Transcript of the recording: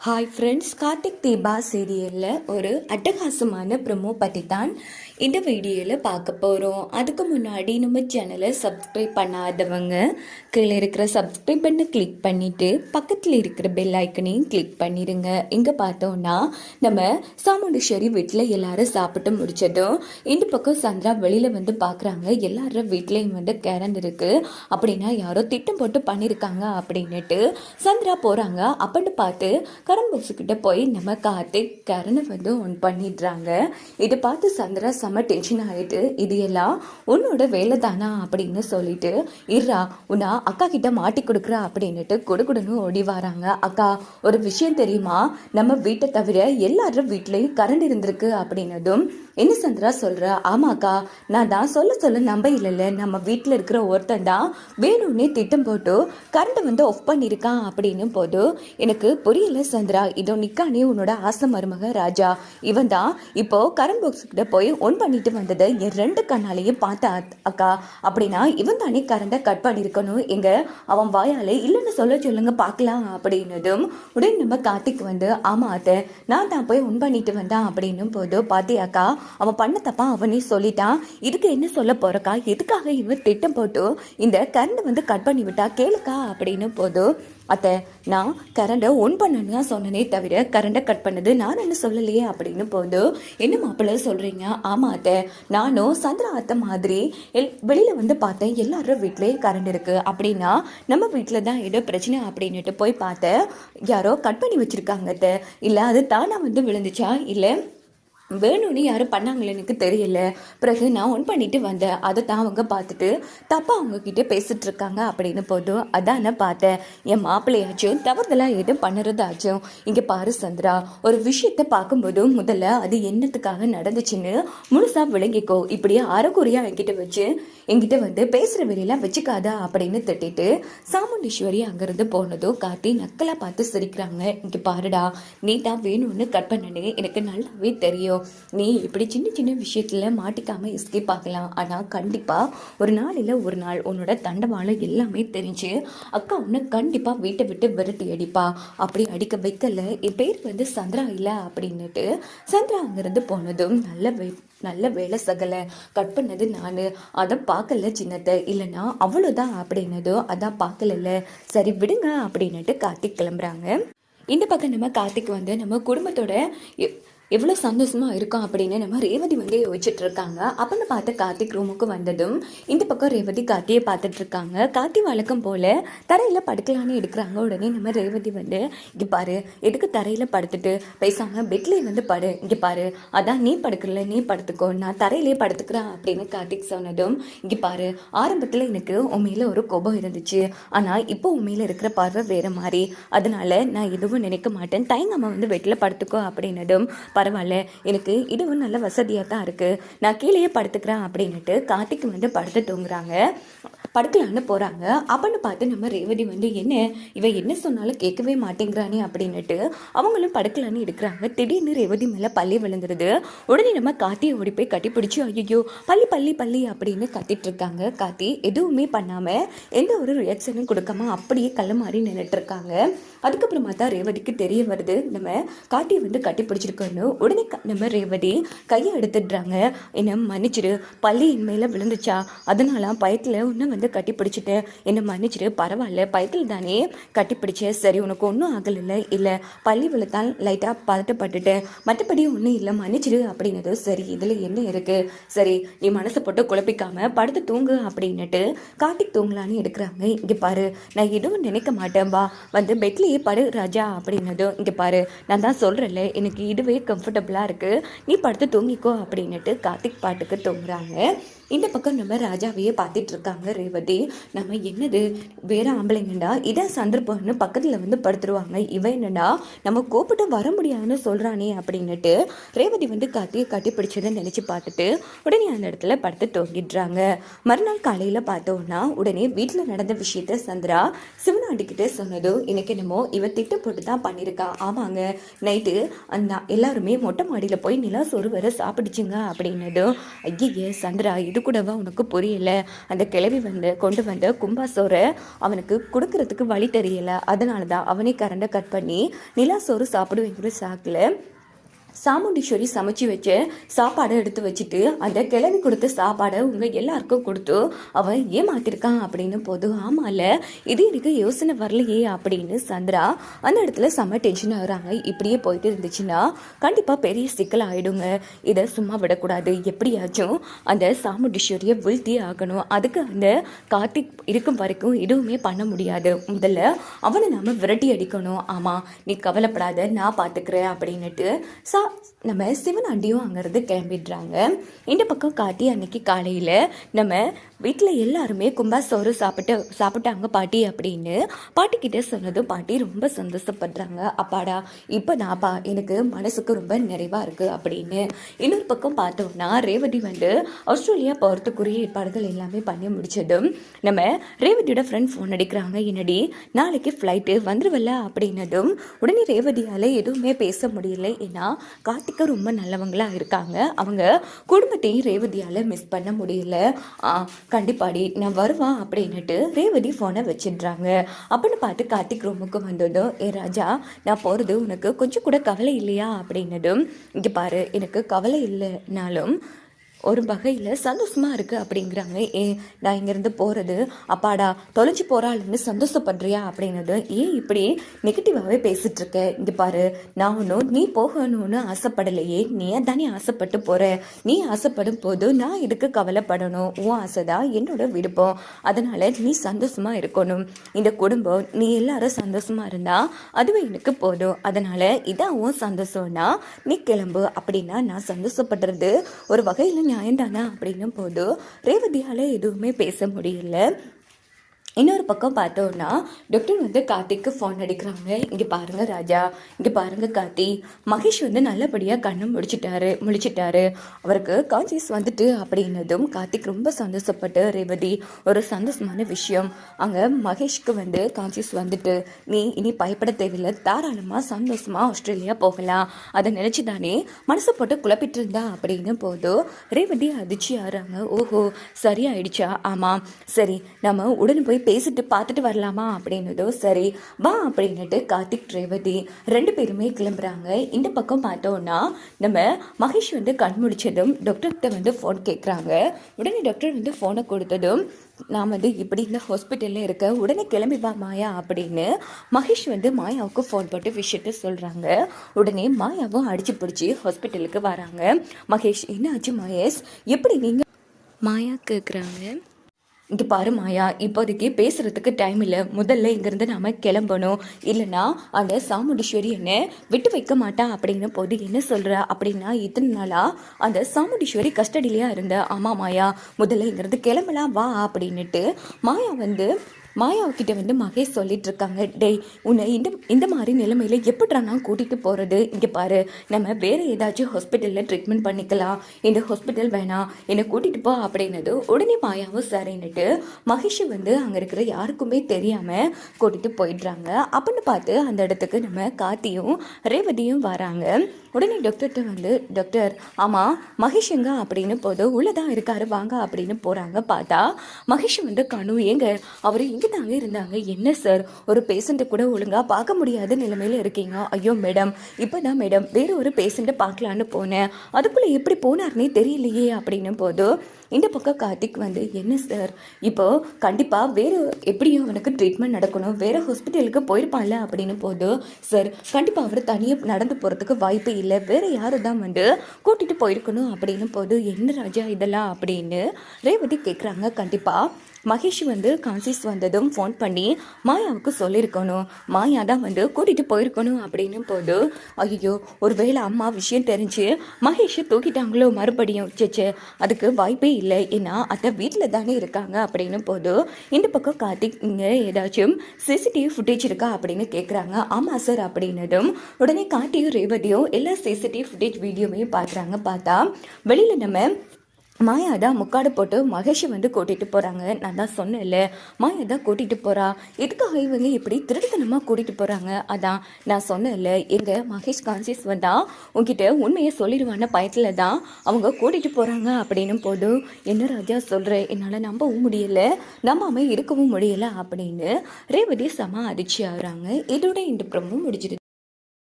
Hi friends Karthik Deepa சீரியலில் ஒரு அட்டகாசமான ப்ரொமோ பற்றி தான் இந்த வீடியோவில் பார்க்க போகிறோம் அதுக்கு முன்னாடி நம்ம சேனலை சப்ஸ்கிரைப் பண்ணாதவங்க கீழே இருக்கிற சப்ஸ்கிரைப் பண்ண கிளிக் பண்ணிவிட்டு பக்கத்தில் இருக்கிற பெல் ஐக்கனையும் கிளிக் பண்ணிடுங்க இங்கே பார்த்தோன்னா நம்ம சாமுண்டீஸ்வரி வீட்டில் எல்லாரும் சாப்பிட்டு முடிச்சதும் இந்த பக்கம் சந்திரா வெளியில் வந்து பார்க்குறாங்க. எல்லாரும் வீட்லேயும் வந்து கேரண்ட் இருக்குது அப்படின்னா யாரோ திட்டம் போட்டு பண்ணியிருக்காங்க அப்படின்னுட்டு சந்திரா போகிறாங்க அப்படின்னு பார்த்து கரண்ட் கிட்ட போய் நம்ம கார்த்திக் கரனை வந்து ஒன் பண்ணிடுறாங்க. இதை பார்த்து சந்திரா செம்ம டென்ஷன் ஆகிட்டு இது எல்லாம் உன்னோட வேலை தானா அப்படின்னு சொல்லிட்டு இருறா உன்னா அக்கா கிட்ட மாட்டி கொடுக்குற அப்படின்னுட்டு கொடுக்குடுன்னு ஓடி வராங்க. அக்கா ஒரு விஷயம் தெரியுமா? நம்ம வீட்டை தவிர எல்லாரும் வீட்லேயும் கரண்ட் இருந்திருக்கு அப்படின்னதும் என்ன சந்திரா சொல்ற? ஆமாக்கா நான் தான் சொல்ல சொல்ல நம்ப இல்லைல்ல. நம்ம வீட்டில் இருக்கிற ஒருத்தன் தான் வேணும்னே திட்டம் போட்டு கரண்ட்டை வந்து ஆஃப் பண்ணியிருக்கான் அப்படின்னு போது எனக்கு புரியல சந்திரா இதோ நிக்கானே உன்னோட ஆசை மருமக ராஜா. இவன் தான் இப்போ கரண்ட் பாக்ஸ் கிட்ட போய் ஒன் பண்ணிட்டு வந்ததை என் ரெண்டு கண்ணாலேயும் பார்த்தா அக்கா அப்படின்னா இவன் தானே கரண்டை கட் பண்ணியிருக்கணும் எங்க? அவன் வாயாலே இல்லைன்னு சொல்ல சொல்லுங்க பார்க்கலாம் அப்படின்னதும் உடனே நம்ம கார்த்திக் வந்து ஆமா அத்தை நான் தான் போய் உன் பண்ணிட்டு வந்தான் அப்படின்னும் போது பாத்தியாக்கா அவன் பண்ண தப்பா அவனே சொல்லிட்டான். இதுக்கு என்ன சொல்ல போறக்கா? எதுக்காக இவன் திட்டம் போட்டு இந்த கரண்ட் வந்து கட் பண்ணி விட்டா கேளுக்கா? அப்படின்னு போதும் அத்தை நான் கரண்டை ஒன் பண்ணணும்னு தான் சொன்னனே தவிர கரண்டை கட் பண்ணது நான் என்ன சொல்லலையே அப்படின்னு போது என்ன மாப்பிள்ளை சொல்கிறீங்க ஆமாம் அத்தை நானும் சந்திரா அத்தை மாதிரி எல் வெளியில் வந்து பார்த்தேன் எல்லாரும் வீட்லேயும் கரண்ட் இருக்குது அப்படின்னா நம்ம வீட்டில் தான் ஏதோ பிரச்சனை அப்படின்னுட்டு போய் பார்த்தேன். யாரோ கட் பண்ணி வச்சுருக்காங்க அத்தை. இல்லை அது தானாக வந்து விழுந்துச்சா? இல்லை வேணும்னு யாரும் பண்ணாங்களே எனக்கு தெரியல. பிறகு நான் ஒன் பண்ணிட்டு வந்தேன். அதை தான் அவங்க பார்த்துட்டு தப்பா அவங்க கிட்டே பேசிட்டு இருக்காங்க அப்படின்னு போதும். அதான் நான் பார்த்தேன். என் மாப்பிள்ளையாச்சும் தவறுதலாக எதுவும் பண்ணுறதாச்சும். இங்கே பாரு சந்திரா ஒரு விஷயத்தை பார்க்கும்போது முதல்ல அது என்னத்துக்காக நடந்துச்சுன்னு முழுசாக விளங்கிக்கோ. இப்படியே அறகுறையாக என்கிட்ட வச்சு என்கிட்ட வந்து பேசுகிற வெளியெல்லாம் வச்சுக்காதா அப்படின்னு திட்டிட்டு சாமுண்டீஸ்வரி அங்கேருந்து போனதும் காத்தி நக்கலாக பார்த்து சிரிக்கிறாங்க. இங்கே பாருடா நீ தான் வேணும்னு கட் பண்ணனே. எனக்கு நல்லாவே தெரியும். நீ இப்படி சின்ன சின்ன விஷயத்தில் மாட்டிக்காமல் எஸ்கேப் ஆகலாம். ஆனால் கண்டிப்பாக ஒரு நாளில் ஒரு நாள் உன்னோட தண்டவாளம் எல்லாமே தெரிஞ்சு அக்கா உன்னை கண்டிப்பாக வீட்டை விட்டு விரட்டி அடிப்பா. அப்படி அடிக்க வைக்கல. என் பேர் வந்து சந்திரா இல்லை அப்படின்னுட்டு சந்திரா அங்கேருந்து போனதும் நல்ல வே நல்ல வேலை சகலை. கட் பண்ணது நான். அதை பார்க்கல சின்னத்தை. இல்லைன்னா அவ்வளோதான் அப்படின்னதோ அதான் பார்க்கலல்ல. சரி விடுங்க அப்படின்னுட்டு கார்த்திக் கிளம்புறாங்க. இந்த பக்கம் நம்ம கார்த்திக் வந்து நம்ம குடும்பத்தோட எவ்வளோ சந்தோஷமாக இருக்கும் அப்படின்னு நம்ம ரேவதி வந்து யோசிச்சுட்டு இருக்காங்க அப்படின்னு பார்த்து கார்த்திக் ரூமுக்கு வந்ததும் இந்த பக்கம் ரேவதி கார்த்தியை பார்த்துட்டு இருக்காங்க கார்த்தி வழக்கம் போல் தரையில் படுக்கலான்னு எடுக்கிறாங்க. உடனே நம்ம ரேவதி வந்து இங்கே பாரு எதுக்கு தரையில் படுத்துட்டு பேசாமல் பெட்லேயே வந்து படு. இங்கே பாரு அதான் நீ படுக்கல நீ படுத்துக்கோ நான் தரையிலே படுத்துக்கிறேன் அப்படின்னு கார்த்திக் சொன்னதும் இங்கே பாரு ஆரம்பத்தில் எனக்கு உண்மையில் ஒரு கோபம் இருந்துச்சு. ஆனால் இப்போ உண்மையில் இருக்கிற பார்வை வேறு மாதிரி அதனால நான் எதுவும் நினைக்க மாட்டேன். தயங்காமல் வந்து வெட்டில் படுத்துக்கோ அப்படின்னதும் பரவாயில்ல எனக்கு இதுவும் நல்ல வசதியாக தான் இருக்குது நான் கீழேயே படுத்துக்கிறேன் அப்படின்னுட்டு கார்த்திக் வந்து படுத்து தூங்குறாங்க. படுக்கலான்னு போகிறாங்க அப்படின்னு பார்த்து நம்ம ரேவதி வந்து என்ன? இவன் என்ன சொன்னாலும் கேட்கவே மாட்டேங்கிறானே அப்படின்னுட்டு அவங்களும் படுக்கலான்னு எடுக்கிறாங்க திடீர்னு ரேவதி மேலே பள்ளி விழுந்துருது. உடனே நம்ம காத்தியை ஓடி போய் கட்டி பிடிச்சி ஐயோ பள்ளி பள்ளி பள்ளி அப்படின்னு கத்திட்டு இருக்காங்க காத்தி எதுவுமே பண்ணாமல் எந்த ஒரு ரியாக்ஷனும் கொடுக்காம அப்படியே கல்ல மாதிரி நின்றுட்டு இருக்காங்க. அதுக்கப்புறமா தான் ரேவதிக்கு தெரிய வருது. நம்ம காட்டியை வந்து கட்டி பிடிச்சிருக்கோன்னு உடனே க- நம்ம ரேவதி கையை எடுத்துடுறாங்க. என்ன மன்னிச்சிடு பள்ளி என் மேலே விழுந்துச்சா அதனால பயத்தில் உன்னை வந்து கட்டி பிடிச்சிட்டேன். என்னை மன்னிச்சிரு பரவாயில்ல பயத்தில் தானே கட்டி பிடிச்சேன். சரி உனக்கு ஒன்றும் ஆகலை இல்லை பள்ளி விழுத்தான் லைட்டாக பதட்டப்பட்டுட்டேன். மற்றபடி ஒன்றும் இல்லை மன்னிச்சிடு அப்படின்னது சரி இதில் என்ன இருக்குது சரி நீ மனசை போட்டு குழப்பிக்காம படுத்து தூங்கு அப்படின்னுட்டு காட்டி தூங்கலான்னு எடுக்கிறாங்க. இங்கே பாரு நான் எதுவும் நினைக்க மாட்டேன் வா வந்து நீ படு ராஜா அப்படின்னதும் இங்கே பாரு நான் தான் சொல்கிறேன்ல எனக்கு இதுவே கம்ஃபர்டபுளாக இருக்குது நீ படுத்து தூங்கிக்கோ அப்படின்னுட்டு கார்த்திக் பாட்டுக்கு தூங்குறாங்க. இந்த பக்கம் நம்ம ராஜாவையே பார்த்துட்டு இருக்காங்க ரேவதி. நம்ம என்னது? வேற ஆம்பளைங்கண்டா? இதான் சந்தர்ப்பம்னு பக்கத்தில் வந்து படுத்துருவாங்க. இவன் என்னடா? நம்ம கூப்பிட்டு வர முடியாதுன்னு சொல்கிறானே அப்படின்னுட்டு ரேவதி வந்து கார்த்தியை காட்டி பிடிச்சதை நினச்சி பார்த்துட்டு உடனே அந்த இடத்துல படுத்து தூங்கிடுறாங்க. மறுநாள் காலையில் பார்த்தோன்னா உடனே வீட்டில் நடந்த விஷயத்த சந்திரா சிவனாண்டிக்கிட்ட சொன்னதும் எனக்கு என்னமோ இவன் திட்டம் போட்டு தான் பண்ணியிருக்கா. ஆமாங்க. நைட்டு அந்த எல்லாருமே மொட்டை மாடியில் போய் நிலா சொருவரை சாப்பிடுச்சுங்க அப்படின்னதும் ஐயே சந்திரா இது இது கூடவா உனக்கு புரியல? அந்த கிளவி வந்து கொண்டு வந்த கும்பாசோரை அவனுக்கு கொடுக்கறதுக்கு வழி தெரியல. அதனால தான் அவனே கரண்டை கட் பண்ணி நிலா சோறு சாப்பிடுவேங்கிற சாக்கில் சாமுண்டீஸ்வரி சமைச்சு வச்ச சாப்பாடை எடுத்து வச்சுட்டு அந்த கிழவி கொடுத்த சாப்பாடை உங்கள் எல்லாருக்கும் கொடுத்து அவன் ஏமாத்திருக்கான் அப்படின்னு போது ஆமால இது எனக்கு யோசனை வரலையே அப்படின்னு சந்திரா அந்த இடத்துல செம்ம டென்ஷன் ஆகுறாங்க இப்படியே போயிட்டு இருந்துச்சுன்னா கண்டிப்பாக பெரிய சிக்கல் ஆகிடுங்க இதை சும்மா விடக்கூடாது. எப்படியாச்சும் அந்த சாமுண்டீஸ்வரியை வீழ்த்தி ஆகணும். அதுக்கு அந்த கார்த்திக் இருக்கும் வரைக்கும் எதுவுமே பண்ண முடியாது. முதல்ல அவனை நாம விரட்டி அடிக்கணும். ஆமாம் நீ கவலைப்படாத நான் பார்த்துக்கிறேன் அப்படின்னுட்டு சா நம்ம சிவனாண்டியும் அங்கேருந்து கிளம்பிடுறாங்க. இந்த பக்கம் காட்டி அன்னைக்கு காலையில் நம்ம வீட்டில் எல்லாருமே கும்பாசோறு சாப்பிட்டு சாப்பிட்டாங்க பாட்டி அப்படின்னு. பாட்டிக்கிட்ட சொன்னதும் பாட்டி ரொம்ப சந்தோஷப்படுறாங்க. அப்பாடா இப்போ நான்ப்பா எனக்கு மனசுக்கு ரொம்ப நிறைவாக இருக்குது அப்படின்னு. இன்னொரு பக்கம் பார்த்தோம்னா ரேவதி வந்து ஆஸ்திரேலியா போகிறதுக்குரிய ஏற்பாடுகள் எல்லாமே பண்ணி முடிச்சதும் நம்ம ரேவதியோட ஃப்ரெண்ட் ஃபோன் அடிக்கிறாங்க. என்னடி நாளைக்கு ஃப்ளைட்டு வந்துருவல்ல அப்படின்னதும் உடனே ரேவதியால் எதுவுமே பேச முடியல. ஏன்னா கார்த்திகா ரொம்ப நல்லவங்களாக இருக்காங்க. அவங்க குடும்பத்தையும் ரேவதியால் மிஸ் பண்ண முடியல. கண்டிப்பாடி நான் வருவான் அப்படின்னுட்டு ரேவதி ஃபோனை வச்சிடுறாங்க அப்படின்னு பார்த்து கார்த்திக் ரூமுக்கு வந்ததும் ஏ ராஜா நான் போகிறது உனக்கு கொஞ்சம் கூட கவலை இல்லையா? அப்படின்னதும் இங்கே பாரு எனக்கு கவலை இல்லைனாலும் ஒரு வகையில் சந்தோஷமாக இருக்குது அப்படிங்கிறாங்க. ஏ நான் இங்கேருந்து போகிறது அப்பாடா தொலைஞ்சு போகிறாள்னு சந்தோஷப்படுறியா அப்படின்னது ஏன் இப்படி நெகட்டிவாகவே பேசிகிட்ருக்க இங்கே பாரு நான் ஒன்றும் நீ போகணும்னு ஆசைப்படலையே நீ தானே ஆசைப்பட்டு போகிற நீ ஆசைப்படும் போது நான் இதுக்கு கவலைப்படணும்? உன் ஆசை தான் என்னோட விருப்பம். அதனால் நீ சந்தோஷமாக இருக்கணும். இந்த குடும்பம் நீ எல்லாரும் சந்தோஷமாக இருந்தால் அதுவும் எனக்கு போதும். அதனால் இதான் உன் சந்தோஷம்னா நீ கிளம்பு அப்படின்னா நான் சந்தோஷப்படுறது ஒரு வகையில் நியாயம்தானா அப்படின்னும் போது ரேவதியால் எதுவுமே பேச முடியல. இன்னொரு பக்கம் பார்த்தோன்னா டாக்டர் வந்து கார்த்திக்கு ஃபோன் அடிக்கிறாங்க. இங்கே பாருங்கள் ராஜா. இங்கே பாருங்கள் கார்த்தி. மகேஷ் வந்து நல்லபடியாக கண்ணை முடிச்சிட்டாரு. முழிச்சிட்டாரு. அவருக்கு கான்சியஸ் வந்துட்டு அப்படின்னதும் கார்த்திக் ரொம்ப சந்தோஷப்பட்டு ரேவதி ஒரு சந்தோஷமான விஷயம். அங்கே மகேஷ்க்கு வந்து கான்சியஸ் வந்துட்டு நீ இனி பயப்பட தேவையில்லை. தாராளமாக சந்தோஷமாக ஆஸ்திரேலியா போகலாம். அதை நினச்சி தானே மனசை போட்டு குழப்பிட்டு இருந்தா அப்படின்னு போதும் ரேவதி அதிர்ச்சி ஆறாங்க ஓஹோ சரியாயிடுச்சா? ஆமாம். சரி நம்ம உடனே போய் பேசிட்டு பார்த்துட்டு வரலாமா? அப்படின்னதோ சரி வா அப்படின்னுட்டு கார்த்திக் ரேவதி ரெண்டு பேருமே கிளம்புறாங்க. இந்த பக்கம் பார்த்தோன்னா நம்ம மகேஷ் வந்து கண் முடிச்சதும் டாக்டர்கிட்ட வந்து ஃபோன் கேட்குறாங்க உடனே டாக்டர் வந்து ஃபோனை கொடுத்ததும் நான் வந்து இப்படி இந்த ஹாஸ்பிட்டலில் இருக்க உடனே கிளம்பி வா மாயா அப்படின்னு மகேஷ் வந்து மாயாவுக்கு ஃபோன் போட்டு விஷயத்த சொல்கிறாங்க உடனே மாயாவும் அடிச்சு பிடிச்சி ஹாஸ்பிட்டலுக்கு வராங்க. மகேஷ் என்ன ஆச்சு மகேஷ் எப்படி நீங்கள் மாயா கேட்குறாங்க இங்கே பாரு மாயா இப்போதைக்கு பேசுகிறதுக்கு டைம் இல்லை. முதல்ல இங்கேருந்து நாம் கிளம்பணும். இல்லைன்னா அந்த சாமுண்டீஸ்வரி என்ன விட்டு வைக்க மாட்டா அப்படிங்கிற போது என்ன சொல்கிற அப்படின்னா இத்தனை நாளாக அந்த சாமுண்டீஸ்வரி கஸ்டடியிலையா இருந்த? ஆமாம் மாயா முதல்ல இங்கேருந்து கிளம்பலாம் வா அப்படின்னுட்டு மாயா வந்து மாயாவுக்கிட்ட வந்து மகேஷ் சொல்லிட்டு இருக்காங்க டேய் உன்னை இந்த இந்த மாதிரி நிலைமையில எப்படிடா நான் கூட்டிகிட்டு போகிறது இங்கே பாரு நம்ம வேறு ஏதாச்சும் ஹாஸ்பிட்டலில் ட்ரீட்மெண்ட் பண்ணிக்கலாம். இந்த ஹாஸ்பிட்டல் வேணாம். என்னை கூட்டிகிட்டு போ அப்படின்னது உடனே மாயாவும் சரின்னுட்டு மகேஷ் வந்து அங்கே இருக்கிற யாருக்குமே தெரியாமல் கூட்டிகிட்டு போயிடுறாங்க. அப்படின்னு பார்த்து அந்த இடத்துக்கு நம்ம காத்தியும் ரேவதியும் வராங்க. உடனே டாக்டர்கிட்ட வந்து டாக்டர் ஆமாம் மகேஷ் எங்க அப்படின்னு போது உள்ளதான் இருக்காரு வாங்க அப்படின்னு போகிறாங்க பார்த்தா மகேஷ் வந்து கனு ஏங்க அவர் இங்கே தாங்க இருந்தாங்க. என்ன சார் ஒரு பேஷண்ட்டை கூட ஒழுங்காக பார்க்க முடியாத நிலைமையில் இருக்கீங்க. ஐயோ மேடம் இப்போ தான் மேடம் வேற ஒரு பேஷண்ட்டை பார்க்கலான்னு போனேன். அதுக்குள்ளே எப்படி போனார்னே தெரியலையே. அப்படின்னு போது இந்த பக்கம் கார்த்திக் வந்து என்ன சார் இப்போ கண்டிப்பாக வேறு எப்படியும் அவனுக்கு ட்ரீட்மெண்ட் நடக்கணும். வேறு ஹாஸ்பிட்டலுக்கு போயிருப்பான்ல? அப்படின்னு போது சார் கண்டிப்பாக அவர் தனியாக நடந்து போகிறதுக்கு வாய்ப்பு இல்லை வேறு யாரும் தான் வந்து கூட்டிகிட்டு போயிருக்கணும் அப்படின்னு போது என்ன ராஜா இதெல்லாம்? அப்படின்னு ரேவதி கேட்குறாங்க கண்டிப்பாக மகேஷ் வந்து கான்சியஸ் வந்ததும் ஃபோன் பண்ணி மாயாவுக்கு சொல்லியிருக்கணும் மாயா தான் வந்து கூட்டிகிட்டு போயிருக்கணும். அப்படின்னு போது ஐயோ ஒருவேளை அம்மா விஷயம் தெரிஞ்சு மகேஷை தூக்கிட்டாங்களோ மறுபடியும்? சேச்சே அதுக்கு வாய்ப்பே இல்லை. ஏன்னா அத்தை வீட்டில் தானே இருக்காங்க. அப்படின்னு போது இந்த பக்கம் கார்த்திக் இங்கே ஏதாச்சும் சிசிடிவி ஃபுட்டேஜ் இருக்கா? அப்படின்னு கேட்குறாங்க ஆமாம் சார் அப்படின்னதும் உடனே கார்த்தியும் ரேவதியும் எல்லா சிசிடிவி ஃபுட்டேஜ் வீடியோவையும் பார்க்குறாங்க பார்த்தா வெளியில் நம்ம மாயா தான் முக்காடு போட்டு மகேஷை வந்து கூட்டிகிட்டு போகிறாங்க நான் தான் சொன்னேன்ல மாயா தான் கூட்டிகிட்டு போகிறா எதுக்காக இவங்க இப்படி திருட்டுத்தனமாக கூட்டிகிட்டு போகிறாங்க அதான் நான் சொன்னேன்ல எங்கள் மகேஷ் கான்சியஸ் வந்தால் உங்ககிட்ட உண்மையை சொல்லிடுவான பயத்தில் தான் அவங்க கூட்டிகிட்டு போகிறாங்க அப்படின்னு போதும். என்ன ராஜா சொல்கிற என்னால் நம்பவும் முடியல. நம்பாமல் இருக்கவும் முடியலை அப்படின்னு ரேவதி சமா அதிர்ச்சி ஆகுறாங்க. இதோட இந்த ப்ரமோ முடிஞ்சிருது.